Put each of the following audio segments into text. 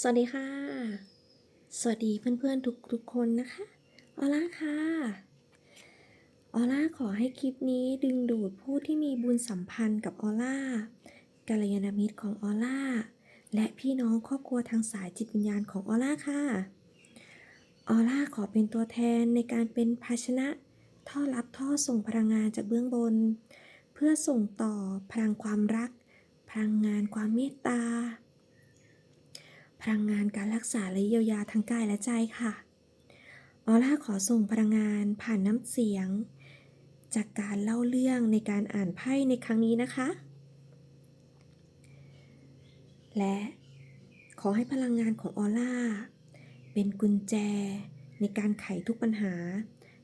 สวัสดีค่ะ สวัสดีเพื่อนๆทุกทุกๆคนนะคะ ออล่าค่ะ ออล่าขอให้คลิปนี้ดึงดูดผู้ที่มีบุญสัมพันธ์กับออล่ากัลยาณมิตรของออล่า และพี่น้องครอบครัวทางสายจิตวิญญาณของออล่าค่ะ ออล่าขอเป็นตัวแทนในการเป็นภาชนะ ท่อรับท่อส่งพลังงานจากเบื้องบน เพื่อส่งต่อพลังความรัก พลังงานความเมตตา พลังงานการรักษาและเยียวยาทางกายและใจค่ะ ออล่าขอส่งพลังงานผ่านน้ำเสียง จากการเล่าเรื่องในการอ่านไพ่ในครั้งนี้นะคะ และขอให้พลังงานของออล่าเป็นกุญแจในการไขทุกปัญหา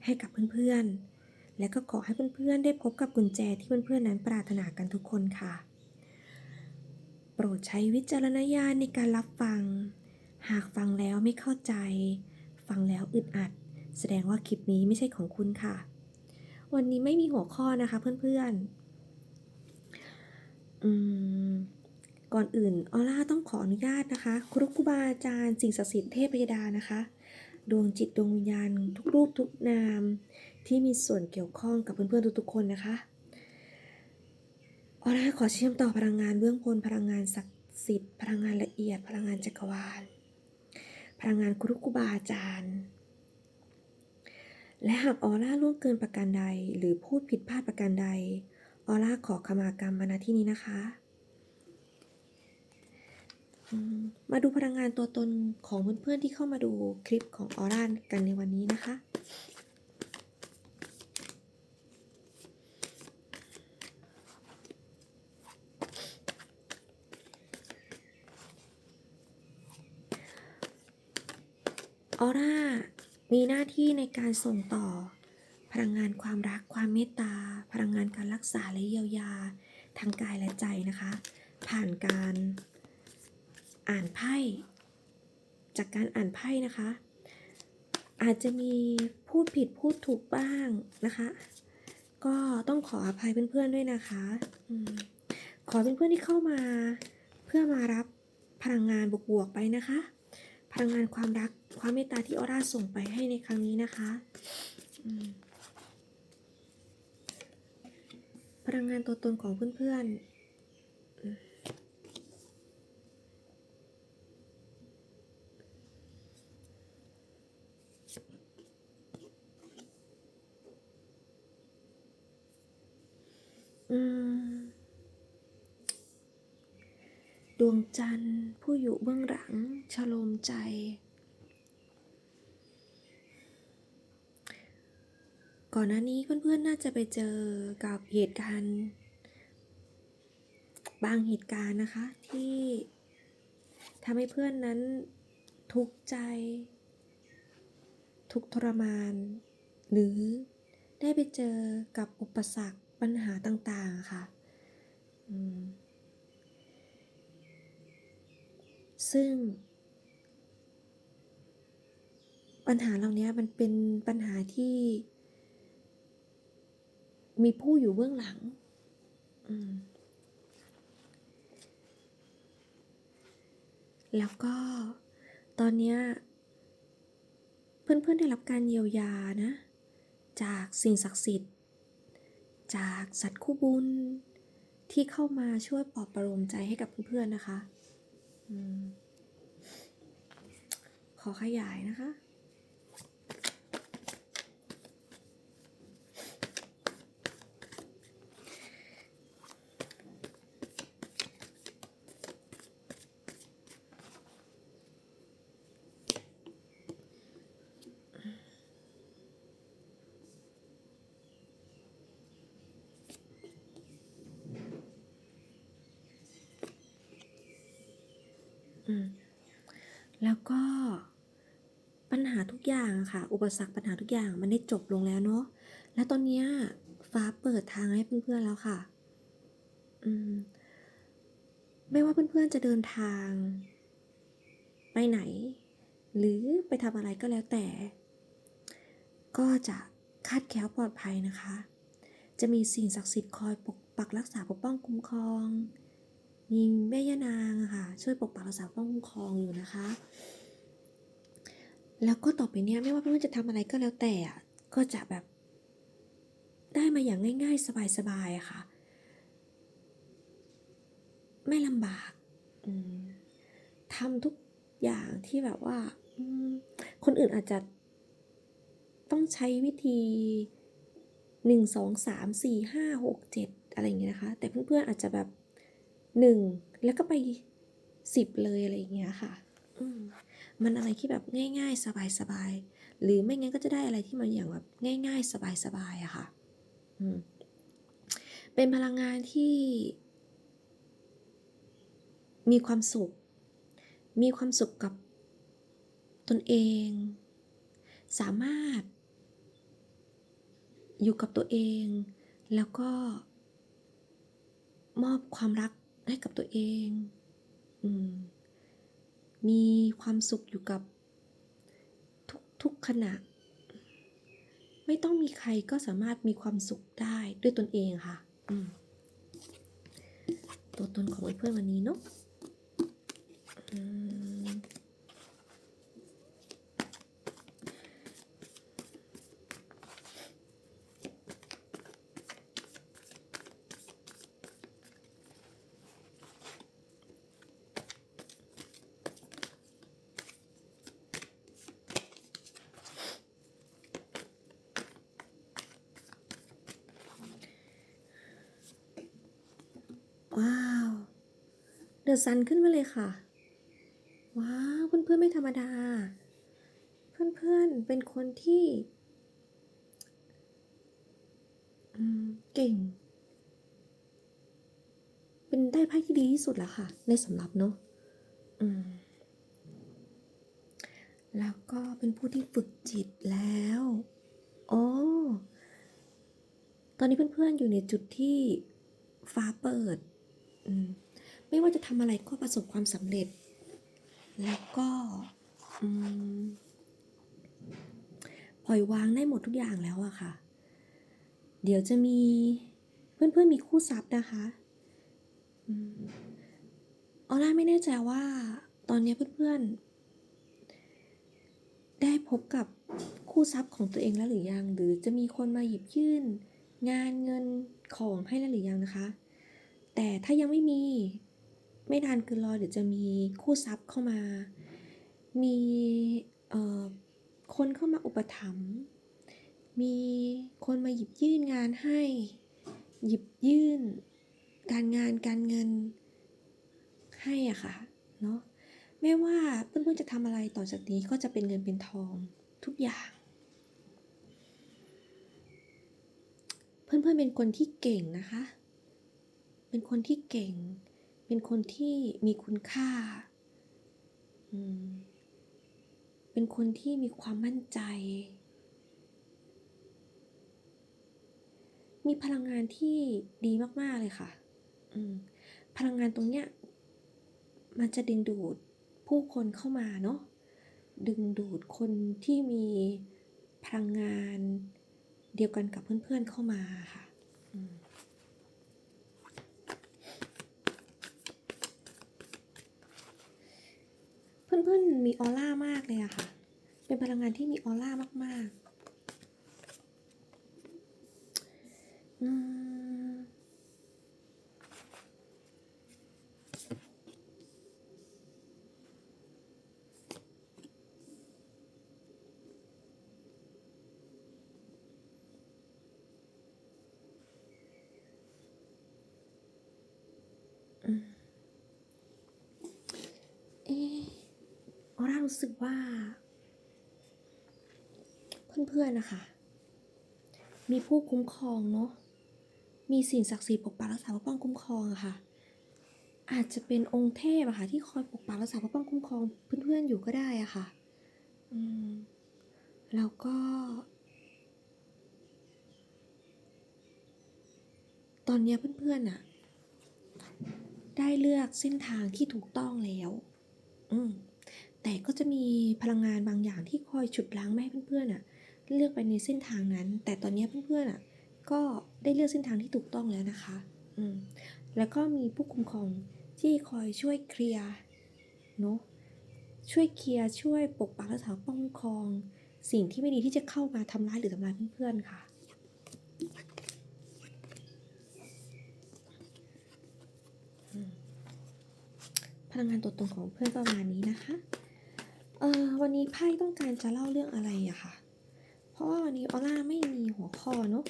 ให้กับเพื่อนๆ และก็ขอให้เพื่อนๆ ได้พบกับกุญแจที่เพื่อนๆ นั้นปรารถนากันทุกคนค่ะ รดใช้วิจารณญาณในการรับฟัง หากฟังแล้วไม่เข้าใจ ฟังแล้วอึดอัด แสดงว่าคลิปนี้ไม่ใช่ของคุณค่ะ วันนี้ไม่มีหัวข้อนะคะเพื่อนๆก่อนอื่นออล่าต้องขออนุญาตนะคะครูครูบาอาจารย์สิ่งศักดิ์สิทธิ์เทพยดานะคะ ดวงจิตดวงวิญญาณทุกรูปทุกนาม ที่มีส่วนเกี่ยวข้องกับเพื่อนๆทุกๆคนนะคะ ออร่าขอเชื่อมต่อพลังงานเบื้องบนพลังงานศักดิ์สิทธิ์พลังงานละเอียด พลังงานจักรวาล พลังงานครุกุบาอาจารย์ และหากออร่าล่วงเกินประการใด หรือพูดผิดพลาดประการใด ออร่าขอขมากรรมมาณที่นี้นะคะมมาดูพลังงานตัวตนของเพื่อนๆที่เข้ามาดูคลิปของออร่ากันในวันนี้นะคะ ออร่า มีหน้าที่ในการส่งต่อ พลังงานความรักความเมตตา พลังงานการรักษาและเยียวยา ทางกายและใจนะคะ ผ่านการอ่านไพ่จากการอ่านไพ่นะคะ อาจจะมีพูดผิดพูดถูกบ้างนะคะ ก็ต้องขออภัยเพื่อนๆด้วยนะคะอขอเพื่อนๆที่เข้ามา เพื่อมารับพลังงานบวกๆไปนะคะ พลังงานความรักความเมตตาที่ออร่าส่งไปให้ในครั้งนี้นะคะพลังงานตัวตนของเพื่อนๆ ดวงจันทร์ผู้อยู่เบื้องหลังชโลมใจ ก่อนหน้านี้เพื่อนๆน่าจะไปเจอกับเหตุการณ์บางเหตุการณ์นะคะที่ทำให้เพื่อนนั้นทุกข์ใจ ทุกทรมาน หรือได้ไปเจอกับอุปสรรคปัญหาต่างๆค่ะ อืม ซึ่ง ปัญหาเหล่านี้มันเป็นปัญหาที่ มีผู้อยู่เบื้องหลังแล้วก็ตอนเนี้ยเพื่อนๆได้รับการเยียวยานะ จากสิ่งศักดิ์สิทธิ์ จากสัตว์คู่บุญที่เข้ามาช่วยปลอบประโลมใจให้กับเพื่อนๆนะคะ ขอขยายนะคะ แล้วก็ปัญหาทุกอย่างค่ะ อุปสรรคปัญหาทุกอย่างมันได้จบลงแล้วเนาะแล้วตอนเนี้ยฟ้าเปิดทางให้เพื่อนๆแล้วค่ะ อืม ไม่ว่าเพื่อนๆจะเดินทาง ไปไหน หรือไปทำอะไรก็แล้วแต่ ก็จะคาดแคล้วปลอดภัยนะคะ จะมีสิ่งศักดิ์สิทธิ์คอยปกปักรักษาปกป้องคุ้มครอง มีแม่ย่านางค่ะ ช่วยปกปักรักษาป้องคุ้มครองอยู่นะคะ แล้วก็ต่อไปเนี้ยไม่ว่าเพื่อนจะทำอะไรก็แล้วแต่อะก็จะแบบได้มาอย่างง่าย ๆ สบายๆค่ะ ไม่ลำบากทำทุกอย่างที่แบบว่าคนอื่นอาจจะต้องใช้วิธีหนึ่งสองสามสี่ห้าหกเจ็ดอะไรอย่างเงี้ยนะคะ แต่เพื่อนๆอาจจะแบบ หนึ่งแล้วก็ไปสิบเลยอะไรอย่างเงี้ยค่ะอืมมันอะไรที่แบบง่าย ๆ สบายๆ หรือไม่งั้นก็จะได้อะไรที่มันอย่างแบบง่าย ๆ สบายๆอะค่ะอืมเป็นพลังงานที่ มีความสุข มีความสุขกับตนเอง สามารถ อยู่กับตัวเอง แล้วก็มอบความรัก ให้กับตัวเองอืมมีความสุขอยู่กับทุกทุกขณะ ไม่ต้องมีใครก็สามารถมีความสุขได้ด้วยตนเองค่ะตัวตนของเพื่อนวันนี้เนาะ อะซันขึ้นมาเลยค่ะ ว้าวเพื่อนๆไม่ธรรมดา เพื่อนๆเป็นคนที่เก่ง เป็นได้ไพ่ที่ดีที่สุดแล้วค่ะ ในสำหรับเนาะแล้วก็เป็นผู้ที่ฝึกจิตแล้วโอ้ตอนนี้เพื่อนๆอยู่ในจุดที่ฟ้าเปิด อืม ไม่ว่าจะทำอะไรก็ประสบความสำเร็จ แล้วก็ปล่อยวางได้หมดทุกอย่างแล้วอะค่ะ เดี๋ยวจะมีเพื่อนๆมีคู่ทรัพย์นะคะอออร่าไม่แน่ใจว่าตอนนี้เพื่อนๆ ได้พบกับคู่ทรัพย์ของตัวเองแล้วหรือยัง หรือจะมีคนมาหยิบยื่น งานเงินของให้แล้วหรือยังนะคะ แต่ถ้ายังไม่มี ไม่นานเกินรอเดี๋ยวจะมีคู่ทรัพย์เข้ามา มีเอ่อคนเข้ามาอุปถัมภ์มีคนมาหยิบยื่นงานให้ หยิบยื่น การงานการเงินให้อะค่ะเนาะไม่ว่าเพื่อนๆจะทำอะไรต่อจากนี้ก็จะเป็นเงินเป็นทองทุกอย่าง เพื่อนๆเป็นคนที่เก่งนะคะ เป็นคนที่เก่ง เป็นคนที่มีคุณค่า เป็นคนที่มีความมั่นใจ มีพลังงานที่ดีมากๆเลยค่ะ พลังงานตรงเนี้ย มันจะดึงดูดผู้คนเข้ามาเนาะ ดึงดูดคนที่มีพลังงานเดียวกันกับเพื่อนๆเข้ามาค่ะอืม เพื่อนๆมีออร่ามากเลยอะค่ะ เป็นพลังงานที่มีออร่ามากๆ อืมอืมเอ๊ะ ออ รู้สึกว่า เพื่อนๆนะคะ มีผู้คุ้มครองเนาะมีสิ่งศักดิ์สิทธิ์ปกปักรักษาปกป้องคุ้มครองอะค่ะ อาจจะเป็นองค์เทพอะค่ะที่คอยปกปักรักษาปกป้องคุ้มครองเพื่อนๆอยู่ก็ได้อะค่ะอืมแล้วก็ ตอนนี้เพื่อนๆอะได้เลือกเส้นทางที่ถูกต้องแล้ว อืม แต่ก็จะมีพลังงานบางอย่างที่คอยฉุดล้างไม่ให้เพื่อนๆอะเลือกไปในเส้นทางนั้น แต่ตอนนี้เพื่อนๆอะก็ได้เลือกเส้นทางที่ถูกต้องแล้วนะคะอืมแล้วก็มีผู้คุ้มครองที่คอยช่วยเคลียร์เนาะช่วยเคลียร์ช่วยปกปักรักษาป้องครอง สิ่งที่ไม่ดีที่จะเข้ามาทำร้ายหรือทำลายเพื่อนๆค่ะพลังงานตัวตนของเพื่อนประมาณนี้นะคะ เออวันนี้ไพ่ต้องการจะเล่าเรื่องอะไรอะค่ะ เพราะว่าวันนี้ออร่าไม่มีหัวข้อเนอะ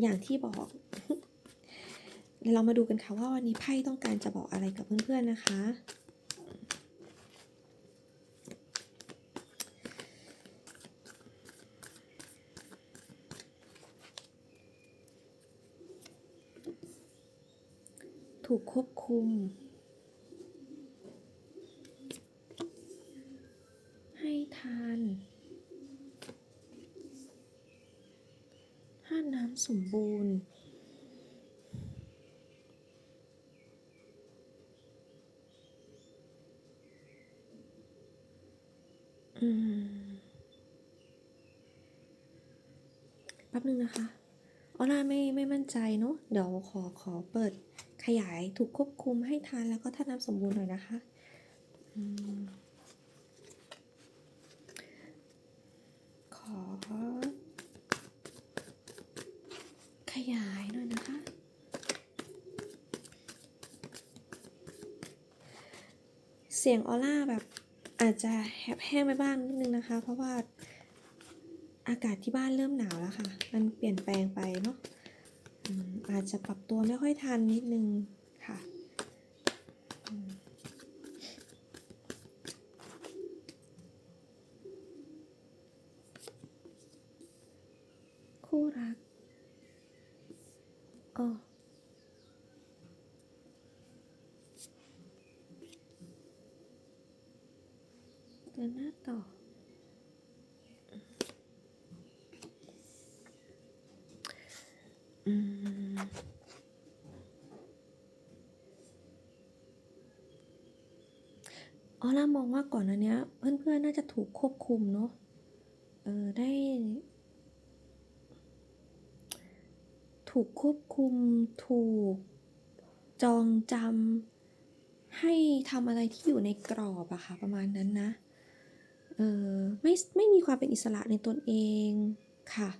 อย่างที่บอกเดี๋ยวเรามาดูกันค่ะว่าวันนี้ไพ่ต้องการจะบอกอะไรกับเพื่อนๆนะคะ ถูกควบคุม ให้ทานถ้าน้ำส มบูรณ์ อืมแป๊บนึงนะคะออร่าไม่ไม่มั่นใจเนอะเดี๋ยวขอขอเปิดขยายถูกควบคุมให้ทานแล้วก็ถ้าน้ำสมบูรณ์หน่อยนะคะ อืมขอ ขยายหน่อยนะคะ เสียงออร่าแบบอาจจะแห้งไปบ้างนิดนึงนะคะ เพราะว่าอากาศที่บ้านเริ่มหนาวแล้วค่ะ มันเปลี่ยนแปลงไปเนาะอาจจะปรับตัวไม่ค่อยทันนิดนึงค่ะอืมคู่รักอ๋อเดินหน้าต่อ อืม ออร่ามองว่าก่อนอันเนี้ย เพื่อนๆน่าจะถูกควบคุมเนาะเออได้ ถูกควบคุม ถูกจองจำให้ทำอะไรที่อยู่ในกรอบอะค่ะประมาณนั้นนะเออไม่ไม่มีความเป็นอิสระในตนเองค่ะ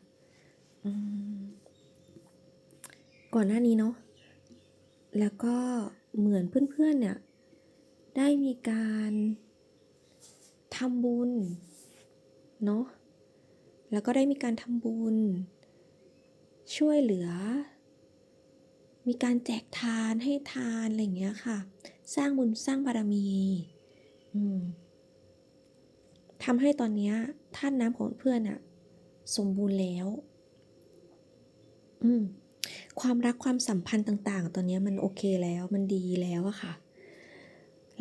ก่อนหน้านี้เนาะแล้วก็เหมือนเพื่อนๆเนี่ย ได้มีการทำบุญเนาะแล้วก็ได้มีการทำบุญ ช่วยเหลือ มีการแจกทานให้ทานอะไรอย่างเงี้ยค่ะ สร้างบุญสร้างบารมีอืมทำให้ตอนเนี้ยท่านน้ำของเพื่อนอะสมบูรณ์แล้ว อืมความรักความสัมพันธ์ต่าง ๆ ตอนนี้มันโอเคแล้วมันดีแล้วอะค่ะ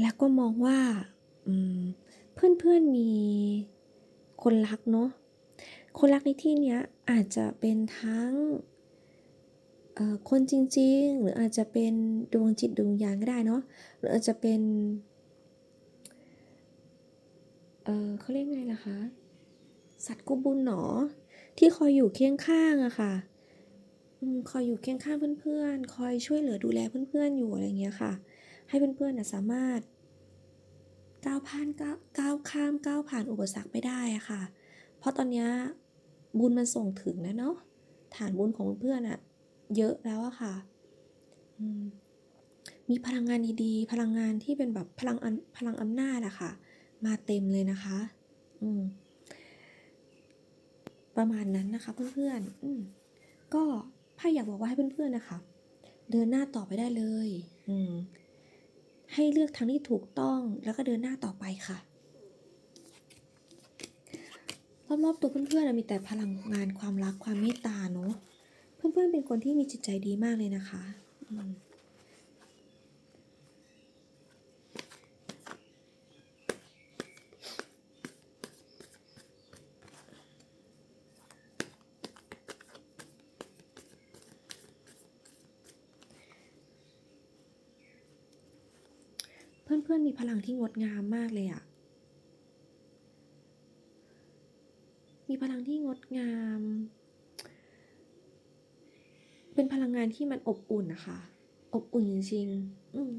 แล้วก็มองว่าเพื่อนๆมีคนรักเนาะคนรักในที่เนี้ยอาจจะเป็นทั้งคนจริงๆ หรืออาจจะเป็นดวงจิตดวงวิญญาณก็ได้เนาะหรืออาจจะเป็นเเขาเรียกไงล่ะคะ สัตว์กู้บุญหนอ ที่คอยอยู่เคียงข้างอะค่ะคอยอยู่เคียงข้างเพื่อนๆ คอยช่วยเหลือดูแลเพื่อนๆอยู่อะไรเงี้ยค่ะ ให้เพื่อนๆนะสามารถก้าวผ่านก้าวข้ามก้าวผ่านอุปสรรคไปได้อะค่ะ เพราะตอนนี้บุญมันส่งถึงแล้วเนาะฐานบุญของเพื่อนอะเยอะแล้วอะค่ะมีพลังงานดีๆ พลังงานที่เป็นแบบพลังอันพลังอำนาจอะค่ะ มาเต็มเลยนะคะ อืม ประมาณนั้นนะคะเพื่อนๆอืมก็ไพ่อยากบอกว่าให้เพื่อนๆนะคะ เดินหน้าต่อไปได้เลย อืม ให้เลือกทางที่ถูกต้องแล้วก็เดินหน้าต่อไปค่ะ รอบๆตัวเพื่อนๆมีแต่พลังงานความรักความเมตตาเนาะเพื่อนๆเป็นคนที่มีจิตใจดีมากเลยนะคะ อื มันมีพลังที่งดงามมากเลยอะมีพลังที่งดงาม เป็นพลังงานที่มันอบอุ่นนะคะ อบอุ่นจริงๆอืม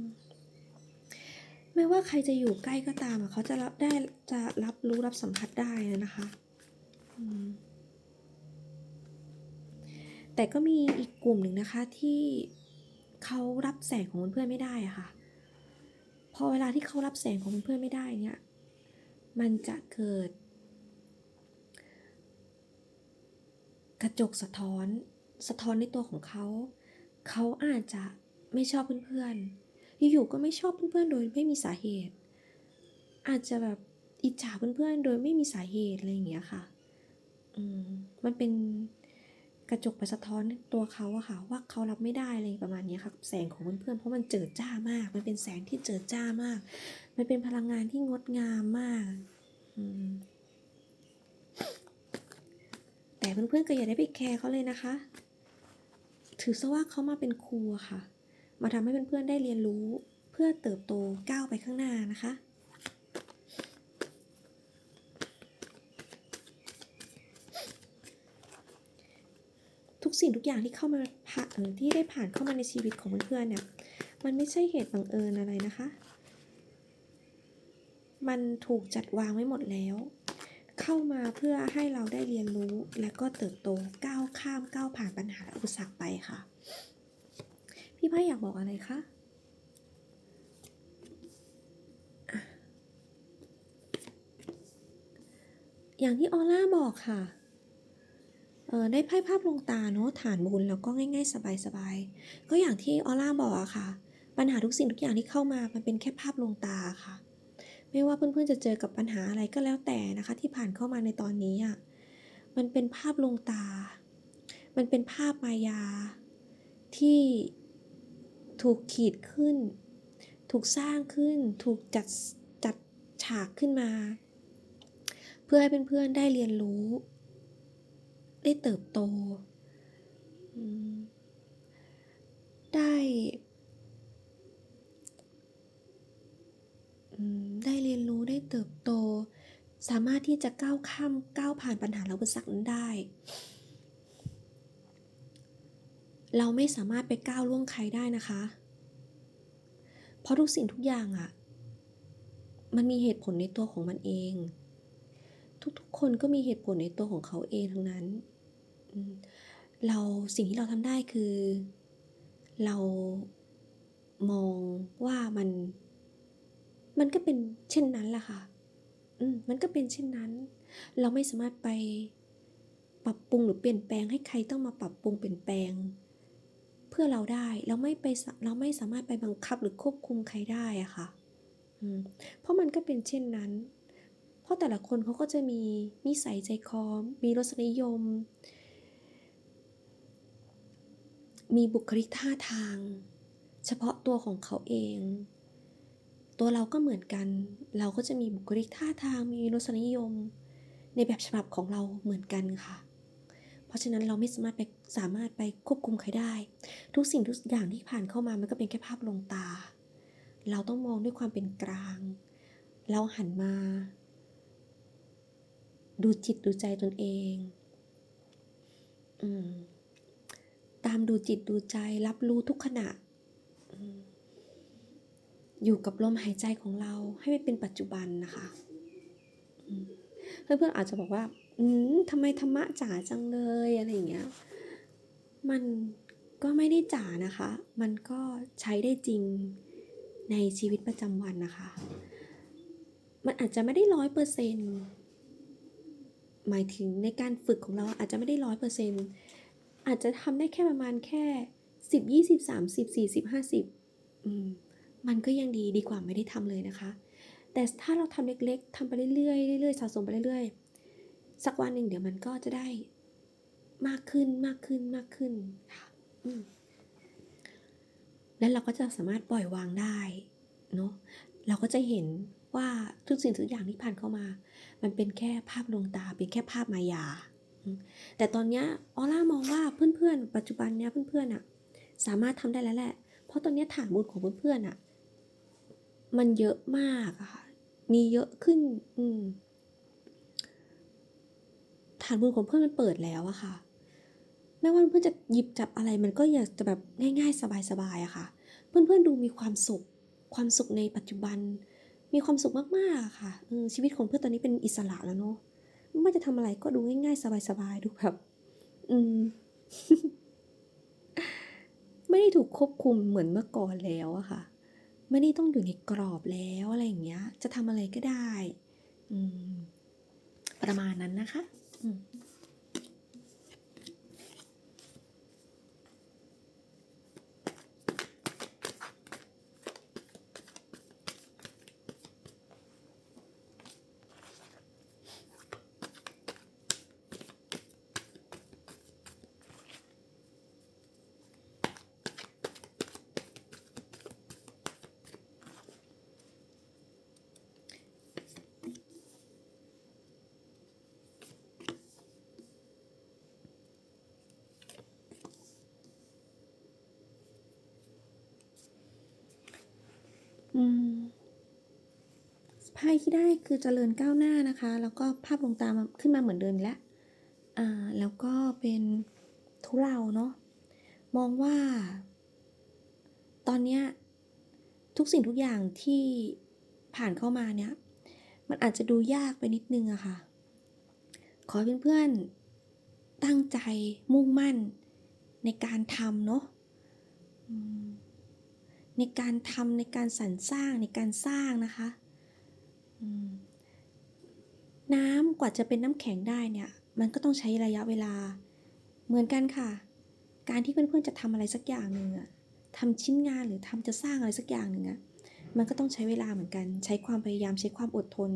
ไม่ว่าใครจะอยู่ใกล้ก็ตามเขาจะรับได้จะรับรู้รับสัมผัสได้นะคะแต่ก็มีอีกกลุ่มหนึ่งนะคะที่เขารับแสงของเพื่อนไม่ได้อะค่ะ พอเวลาที่เขารับแสงของเพื่อนไม่ได้เนี่ย มันจะเกิด กระจกสะท้อน สะท้อนในตัวของเขา เขาอาจจะไม่ชอบเพื่อนๆ อยู่ๆก็ไม่ชอบเพื่อนๆ โดยไม่มีสาเหตุ อาจจะแบบอิจฉาเพื่อนๆ โดยไม่มีสาเหตุอะไรอย่างเงี้ยค่ะ อืม มันเป็น กระจกไปสะท้อนตัวเขาอะค่ะว่าเขารับไม่ได้อะไรประมาณนี้ค่ะแสงของเพื่อนๆเพราะมันเจิดจ้ามาก มันเป็นแสงที่เจิดจ้ามาก มันเป็นพลังงานที่งดงามมากอืมแต่เพื่อนๆก็อย่าได้ไปแคร์เขาเลยนะคะ ถือซะว่าเขามาเป็นครูค่ะ มาทำให้เพื่อนๆได้เรียนรู้เพื่อเติบโตก้าวไปข้างหน้านะคะ สิ่งทุกอย่างที่เข้ามาผ่านเออที่ได้ผ่านเข้ามาในชีวิตของเพื่อนๆเนี่ยมันไม่ใช่เหตุบังเอิญอะไรนะคะ มันถูกจัดวางไว้หมดแล้ว เข้ามาเพื่อให้เราได้เรียนรู้และก็เติบโตก้าวข้ามก้าวผ่านปัญหาและอุปสรรคไปค่ะ พี่ไพ่อยากบอกอะไรคะอย่างที่ออร่าบอกค่ะ ได้ไพ่ภาพลวงตาเนาะฐานบุญแล้วก็ง่าย ๆ สบายๆก็อย่างที่ออร่าบอกอะค่ะ ปัญหาทุกสิ่งทุกอย่างที่เข้ามามันเป็นแค่ภาพลวงตาค่ะ ไม่ว่าเพื่อนๆจะเจอกับปัญหาอะไรก็แล้วแต่นะคะ ที่ผ่านเข้ามาในตอนนี้อะมันเป็นภาพลวงตา มันเป็นภาพมายา ที่ถูกขีดขึ้น ถูกสร้างขึ้น ถูกจัดจัดฉากขึ้นมา เพื่อให้เพื่อนๆได้เรียนรู้ ได้เติบโต ได้ได้เรียนรู้ได้เติบโต สามารถที่จะก้าวข้ามก้าวผ่านปัญหาและอุปสรรคนั้นได้ เราไม่สามารถไปก้าวล่วงใครได้นะคะ เพราะทุกสิ่งทุกอย่างอะ่ะ มันมีเหตุผลในตัวของมันเอง ทุกๆ คนก็มีเหตุผลในตัวของเขาเองทั้งนั้น เราสิ่งที่เราทำได้คือ เรามองว่ามัน มันก็เป็นเช่นนั้นแหละค่ะมันก็เป็นเช่นนั้น เราไม่สามารถไปปรับปรุงหรือเปลี่ยนแปลงให้ใครต้องมาปรับปรุงเปลี่ยนแปลง เพื่อเราได้เราไม่ไปเราไม่สามารถไปบังคับหรือควบคุมใครได้อะค่ะเพราะมันก็เป็นเช่นนั้น ราะแต่ละคนเขาก็จะมีนิสัยใจคอมีรสนิยม มีบุคลิกท่าทาง เฉพาะตัวของเขาเอง ตัวเราก็เหมือนกัน เราก็จะมีบุคลิกท่าทาง มีรสนิยม ในแบบฉบับของเราเหมือนกันค่ะ เพราะฉะนั้นเราไม่สามารถไปสามารถไปควบคุมใครได้ ทุกสิ่งทุกอย่างที่ผ่านเข้ามามันก็เป็นแค่ภาพลงตา เราต้องมองด้วยความเป็นกลาง เราหันมา ดูจิตดูใจตนเองอตามดูจิตดูใจรับรู้ทุกขณะออยู่กับลมหายใจของเราให้มันเป็นปัจจุบันนะคะอืมเพื่อนๆอาจจะบอกว่า อืมทำไมธรรมะจ๋าจังเลยอะไรอย่างเงี้ย มันก็ไม่ได้จ๋านะคะ มันก็ใช้ได้จริงในชีวิตประจำวันนะคะ มันอาจจะไม่ได้ร้อยเปอร์เซ็นต์ หมายถึงในการฝึกของเราอาจจะไม่ได้ร้อยเปอร์เซ็นต์อาจจะทำได้แค่ประมาณแค่สิบยี่สิบสามสิบสี่สิบห้าสิบมันก็ยังดีดีกว่าไม่ได้ทำเลยนะคะ แต่ถ้าเราทำเล็กๆทำไปเรื่อยๆเรื่อยๆสะสมไปเรื่อยๆ สักวันหนึ่งเดี๋ยวมันก็จะได้มากขึ้นมากขึ้นมากขึ้นค่ะแล้วเราก็จะสามารถปล่อยวางได้เนาะเราก็จะเห็น ว่าทุกสิ่งทุกอย่างที่ผ่านเข้ามา มันเป็นแค่ภาพลวงตา เป็นแค่ภาพมายา แต่ตอนนี้ออร่ามองว่าเพื่อนๆ ปัจจุบันเนี้ยเพื่อนๆอะสามารถทำได้แล้วแหละ เพราะตอนนี้ฐานบุญของเพื่อนๆอะมันเยอะมากอะค่ะ มีเยอะขึ้น อืมฐานบุญของเพื่อนมันเปิดแล้วอะค่ะ ไม่ว่าเพื่อนจะหยิบจับอะไรมันก็อยากจะแบบง่าย ๆ สบายๆอะค่ะ เพื่อนๆดูมีความสุข ความสุขในปัจจุบัน มีความสุขมากๆอะค่ะชีวิตของเพื่อนตอนนี้เป็นอิสระแล้วเนาะไม่ว่าจะทำอะไรก็ดูง่ายๆ สบายๆ ดูแบบ อืม ไม่ได้ถูกควบคุมเหมือนเมื่อก่อนแล้วอะค่ะ ไม่ได้ต้องอยู่ในกรอบแล้วอะไรอย่างเงี้ย จะทำอะไรก็ได้ อืม ประมาณนั้นนะคะ อืม ที่ได้คือเจริญก้าวหน้านะคะ แล้วก็ภาพลวงตามขึ้นมาเหมือนเดิมแล้วอ่าแล้วก็เป็นทุเราเนาะมองว่า ตอนเนี้ยทุกสิ่งทุกอย่างที่ผ่านเข้ามาเนี่ย มันอาจจะดูยากไปนิดนึงอะค่ะ ขอเพื่อนๆตั้งใจมุ่งมั่นในการทำเนาะในการทำในการสรรสร้างในการสร้างนะคะ น้ำกว่าจะเป็นน้ำแข็งได้เนี่ย มันก็ต้องใช้ระยะเวลา เหมือนกันค่ะ การที่เพื่อนๆจะทำอะไรสักอย่างหนึ่งอะทำชิ้นงานหรือทำจะสร้างอะไรสักอย่างหนึ่งอะมันก็ต้องใช้เวลาเหมือนกัน ใช้ความพยายามใช้ความอดทน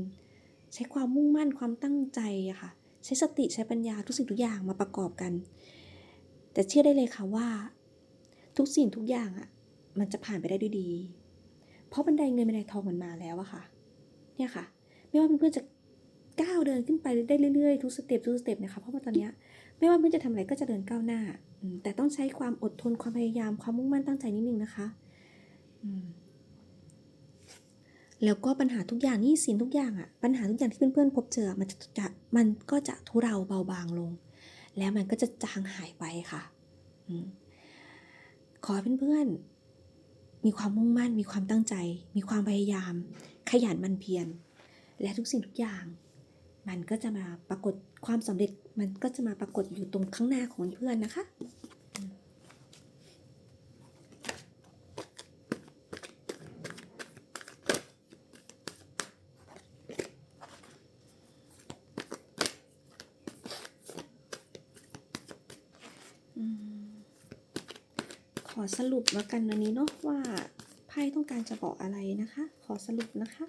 ใช้ความมุ่งมั่นความตั้งใจอะค่ะ ใช้สติใช้ปัญญาทุกสิ่งทุกอย่างมาประกอบกัน แต่เชื่อได้เลยค่ะว่า ทุกสิ่งทุกอย่างอะมันจะผ่านไปได้ด้วยดี เพราะบันไดเงินบันไดทองมันมาแล้วอะค่ะ เนี่ยค่ะ ไม่ว่าเพื่อนๆจะก้าวเดินขึ้นไปได้เรื่อยๆทุกสเต็ปทุกสเต็ปนะคะเพราะว่าตอนเนี้ยไม่ว่าเพื่อนจะทำอะไรก็จะเดินก้าวหน้า แต่ต้องใช้ความอดทนความพยายามความมุ่งมั่นตั้งใจนิดนึงนะคะแล้วก็ปัญหาทุกอย่างนี่สินทุกอย่างอะปัญหาทุกอย่างที่เพื่อนๆพบเจอมันจะมันก็จะทุเราเบาบางลง แล้วมันก็จะจางหายไปค่ะอืมขอเพื่อนๆมีความมุ่งมั่นมีความตั้งใจ มีความพยายาม ขยันมันเพียรและทุกสิ่งทุกอย่าง มันก็จะมาปรากฏความสำเร็จมันก็จะมาปรากฏอยู่ตรงข้างหน้าของเพื่อนนะคะขอสรุปแล้วกันวันนี้เนาะว่า พ่ต้องการจะบอกอะไรนะคะ ขอสรุปนะคะ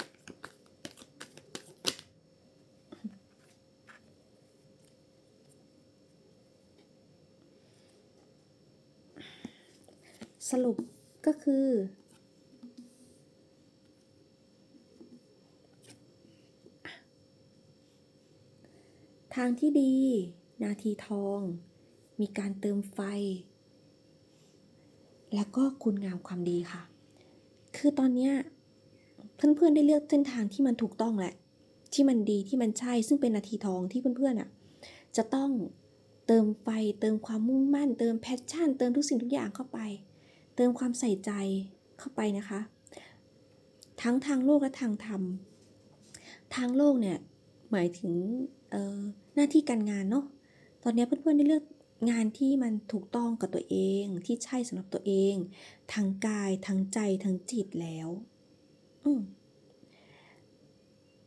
สรุปก็คือ ทางที่ดี นาทีทอง มีการเติมไฟ แล้วก็คุณงามความดีค่ะ คือตอนเนี้ยเพื่อนๆได้เลือกเส้นทางที่มันถูกต้องแหละ ที่มันดีที่มันใช่ซึ่งเป็นนาทีทองที่เพื่อนๆอะจะต้องเติมไฟเติมความมุ่งมั่น เติมแพชชั่น เติมทุกสิ่งทุกอย่างเข้าไป เติมความใส่ใจเข้าไปนะคะ ทั้งทางโลกและทางธรรม ทางโลกเนี่ยหมายถึงหน้าที่การงานเนาะตอนนี้เพื่อนๆได้เลือก งานที่มันถูกต้องกับตัวเองที่ใช่สำหรับตัวเองทางกายทางใจทางจิตแล้ว อื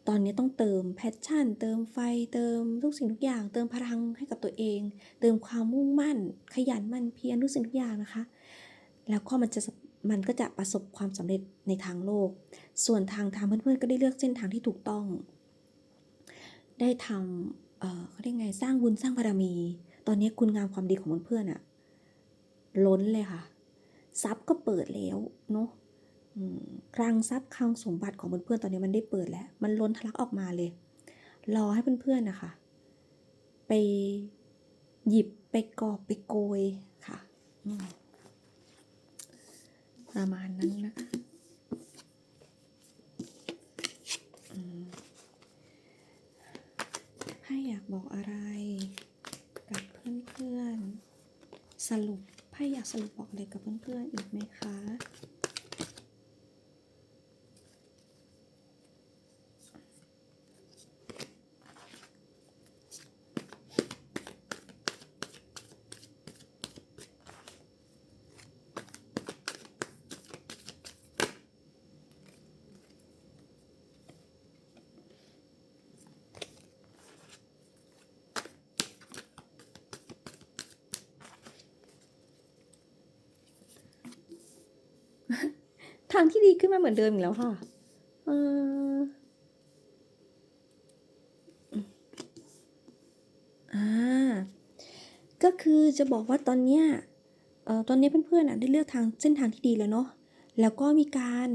ตอนนี้ต้องเติมแพชชั่น เติมไฟเติมทุกสิ่งทุกอย่าง เติมพลังให้กับตัวเอง เติมความมุ่งมั่น ขยันมันเพียรทุกสิ่งทุกอย่างนะคะ แล้วก็มันจะมันก็จะประสบความสำเร็จในทางโลก ส่วนทางธรรมเพื่อนๆก็ได้เลือกเส้นทางที่ถูกต้อง ได้ทำเเขาเรียกไงสร้างบุญสร้างบารมี ตอนนี้คุณงามความดีของเพื่อนๆอะล้นเลยค่ะทรัพย์ก็เปิดแล้วเนาะคลังทรัพย์คลังสมบัติของเพื่อนๆตอนนี้มันได้เปิดแล้ว มันล้นทะลักออกมาเลย รอให้เพื่อนๆนะคะ ไปหยิบไปกอบไปโกยค่ะประมาณนั้นนะคะให้อยากบอกอะไร พื่อนๆ สรุปไพ่อยากสรุปบอกอะไรกับเพื่อนๆ อีกไหมคะ ทางที่ดีขึ้นมาเหมือนเดิมอีกแล้วค่ะ เอออ่า ก็คือจะบอกว่าตอนเนี้ยเอ่อตอนนี้เพื่อนๆอะได้เลือกทางเส้นทางที่ดีแล้วเนาะ แล้วก็มีการ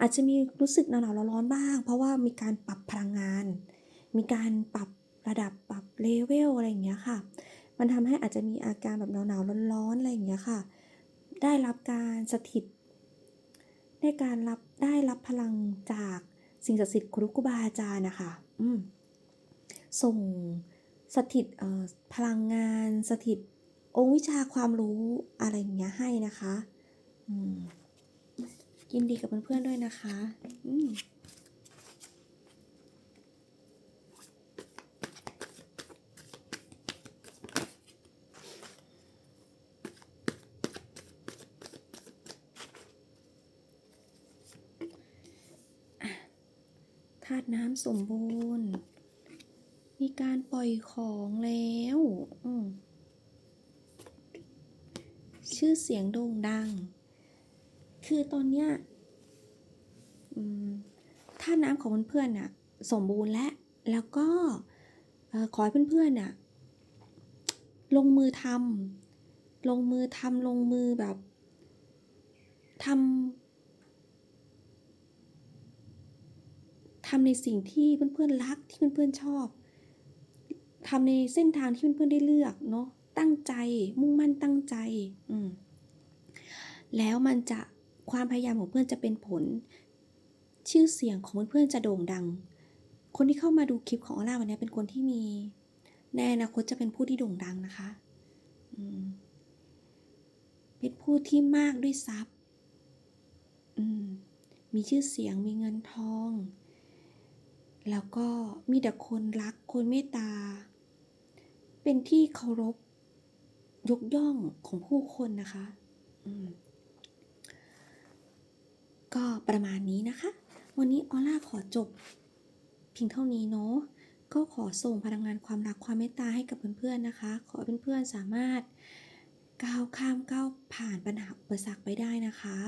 อาจจะมีรู้สึกหนาวๆร้อนๆบ้าง เพราะว่ามีการปรับพลังงาน มีการปรับระดับปรับเลเวลอะไรอย่างเงี้ยค่ะ มันทำให้อาจจะมีอาการแบบหนาวๆร้อนๆอะไรอย่างเงี้ยค่ะ ได้รับการสถิต ได้การรับได้รับพลังจากสิ่งศักดิ์สิทธิ์ครูกุบาอาจารย์นะคะอืมส่งสถิตพลังงานสถิตองค์วิชาความรู้อะไรอย่างเงี้ยให้นะคะ อืมยินดีกับเพื่อนๆด้วยนะคะ อืม ตุน้ำสมบูรณ์ มีการปล่อยของแล้วชื่อเสียงโด่งดัง คือตอนเนี้ยท่าน้ำของเพื่อนๆน่ะ สมบูรณ์และ แล้วก็ขอให้เพื่อนๆน่ะ ลงมือทำลงมือทำลงมือแบบทำ ทำในสิ่งที่เพื่อนๆรักที่เพื่อนๆชอบทำในเส้นทางที่เพื่อนๆได้เลือกเนาะตั้งใจมุ่งมั่นตั้งใจอืมแล้วมันจะความพยายามของเพื่อนจะเป็นผล ชื่อเสียงของเพื่อนๆจะโด่งดัง คนที่เข้ามาดูคลิปของออร่าวันนี้เป็นคนที่มีในอนาคตจะเป็นผู้ที่โด่งดังนะคะเป็นผู้ที่มากด้วยทรัพย์ มีชื่อเสียงมีเงินทอง แล้วก็มีแต่คนรักคนเมตตา เป็นที่เคารพยกย่องของผู้คนนะคะก็ประมาณนี้นะคะ วันนี้ออล่าขอจบ เพียงเท่านี้เนาะก็ขอส่งพลังงานความรักความเมตตาให้กับเพื่อนๆนะคะ ขอเพื่อนๆสามารถก้าวข้ามก้าวผ่านปัญหาอุปสรรคไปได้นะคะ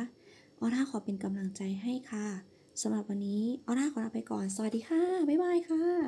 ออร่าขอเป็นกำลังใจให้ค่ะ สำหรับวันนี้ออร่าขอลาไปก่อน สวัสดีค่ะ บ๊ายบายค่ะ